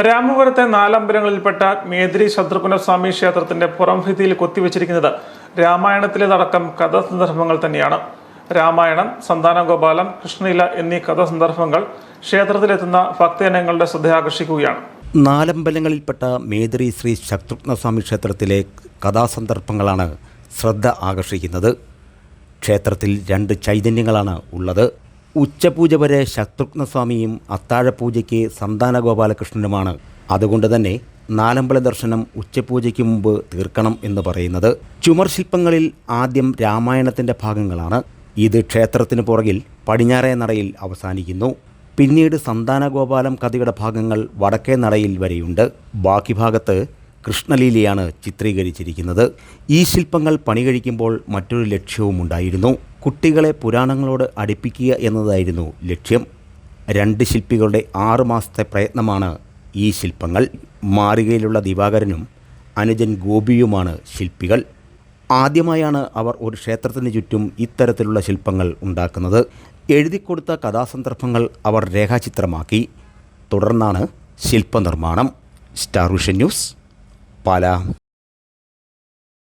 രാമപുരത്തെ നാലമ്പലങ്ങളിൽപ്പെട്ട മേദ്രി ശത്രുഘ്നസ്വാമി ക്ഷേത്രത്തിന്റെ പുറംഭിത്തിയിൽ കൊത്തിവെച്ചിരിക്കുന്നത് രാമായണത്തിലേതടക്കം കഥാസന്ദർഭങ്ങൾ തന്നെയാണ്. രാമായണം സന്താനഗോപാലം കൃഷ്ണലീല എന്നീ കഥാസന്ദർഭങ്ങൾ ക്ഷേത്രത്തിലെത്തുന്ന ഭക്തജനങ്ങളുടെ ശ്രദ്ധയാകർഷിക്കുകയാണ്. നാലമ്പലങ്ങളിൽപ്പെട്ട മേദ്രി ശ്രീ ശത്രുഘ്നസ്വാമി ക്ഷേത്രത്തിലെ കഥാസന്ദർഭങ്ങളാണ് ശ്രദ്ധ ആകർഷിക്കുന്നത്. ക്ഷേത്രത്തിൽ രണ്ട് ചൈതന്യങ്ങളാണ് ഉള്ളത്. ഉച്ചപൂജ വരെ ശത്രുഘ്നസ്വാമിയും അത്താഴപൂജയ്ക്ക് സന്താന ഗോപാലകൃഷ്ണനുമാണ് അതുകൊണ്ട് തന്നെ നാലമ്പല ദർശനം ഉച്ചപൂജയ്ക്ക് മുമ്പ് തീർക്കണം എന്ന് പറയുന്നത് ചുമർ ശില്പങ്ങളിൽ ആദ്യം രാമായണത്തിന്റെ ഭാഗങ്ങളാണ്. ഇത് ക്ഷേത്രത്തിന് പുറകിൽ പടിഞ്ഞാറേ നടയിൽ അവസാനിക്കുന്നു. പിന്നീട് സന്താനഗോപാലം കഥയുടെ ഭാഗങ്ങൾ വടക്കേ നടയിൽ വരെയുണ്ട്. ബാക്കി ഭാഗത്ത് കൃഷ്ണലീലയാണ് ചിത്രീകരിച്ചിരിക്കുന്നത്. ഈ ശില്പങ്ങൾ പണി കഴിക്കുമ്പോൾ മറ്റൊരു ലക്ഷ്യവും ഉണ്ടായിരുന്നു കുട്ടികളെ പുരാണങ്ങളോട് അടുപ്പിക്കുക എന്നതായിരുന്നു ലക്ഷ്യം. രണ്ട് ശില്പികളുടെ ആറുമാസത്തെ പ്രയത്നമാണ് ഈ ശില്പങ്ങൾ. മാറികയിലുള്ള ദിവാകരനും അനുജൻ ഗോപിയുമാണ് ശില്പികൾ. ആദ്യമായാണ് അവർ ഒരു ക്ഷേത്രത്തിന് ചുറ്റും ഇത്തരത്തിലുള്ള ശില്പങ്ങൾ ഉണ്ടാക്കുന്നത്. എഴുതിക്കൊടുത്ത കഥാസന്ദർഭങ്ങൾ അവർ രേഖാചിത്രമാക്കി. തുടർന്നാണ് ശില്പനിർമ്മാണം. Star Vision News Pala.